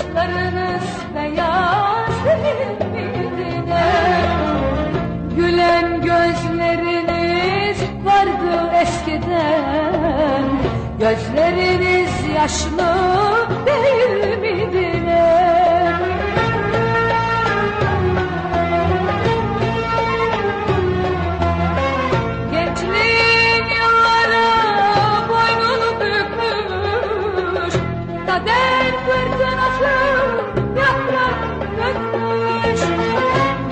Saçlarınız beyaz değil miydi ne? Gülen gözleriniz vardı eskiden Gözleriniz yaşlı değil miydi Kader fırtınası yaprak dökmüş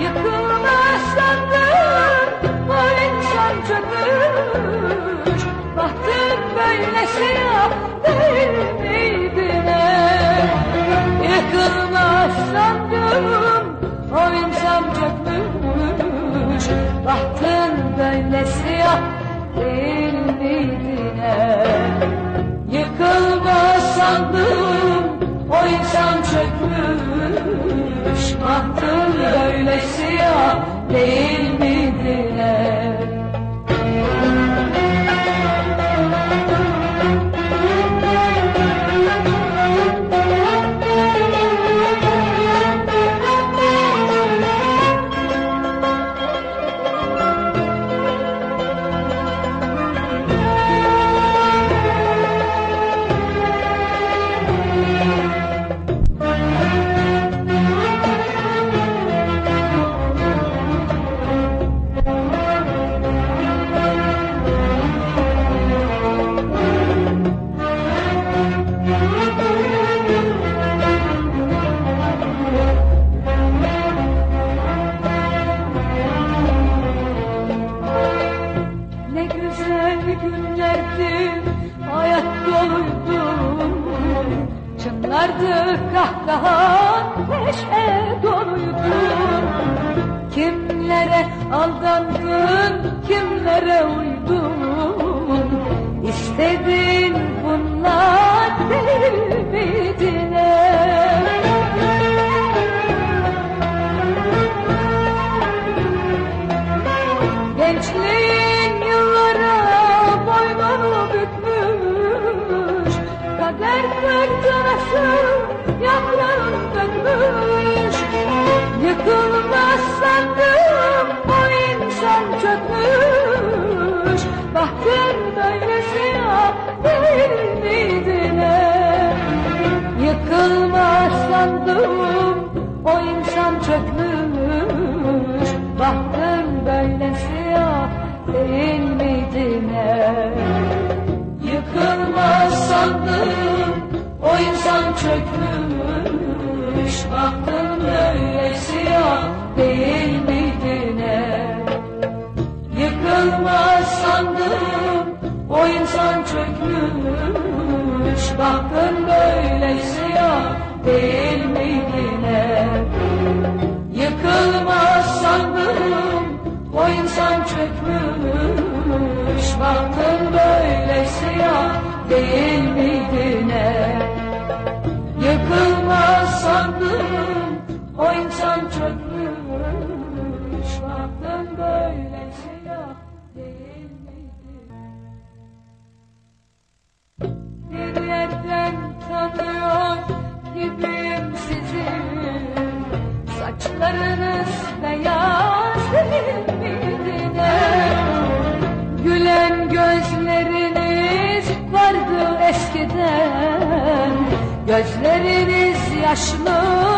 Yıkılmaz o insan çökmüş Bahtın böyle siyah değil siyah Çınlardı kahkaha neşe doluydu Kimlere aldandın kimlere uydun İstedin bunlar değil ne? Fırtınası yaprağını dökmüş Yıkılmaz sandım o insan çökmüş Bahtın böyle siyah değil? Yıkılmaz sandım o insan çökmüş Bahtın böyle siyah değil miydi ne? Yıkılmaz sandım insan çökmüş Bahtın böyle siyah değil miydi ne? Yıkılmaz sandım o insan çökmüş Baktın böyle siyah değil miydi ne? Yıkılmaz sandım o insan çökmüş Baktın böyle siyah değil miydi ne? Sandım o insan çökmüş. Baktın böyle siyah değil miydi? Tanıyor gibiyim sizi Saçlarınız beyaz değil miydi? Gülen gözleriniz vardı eskiden. Gözleriniz yaşlı değil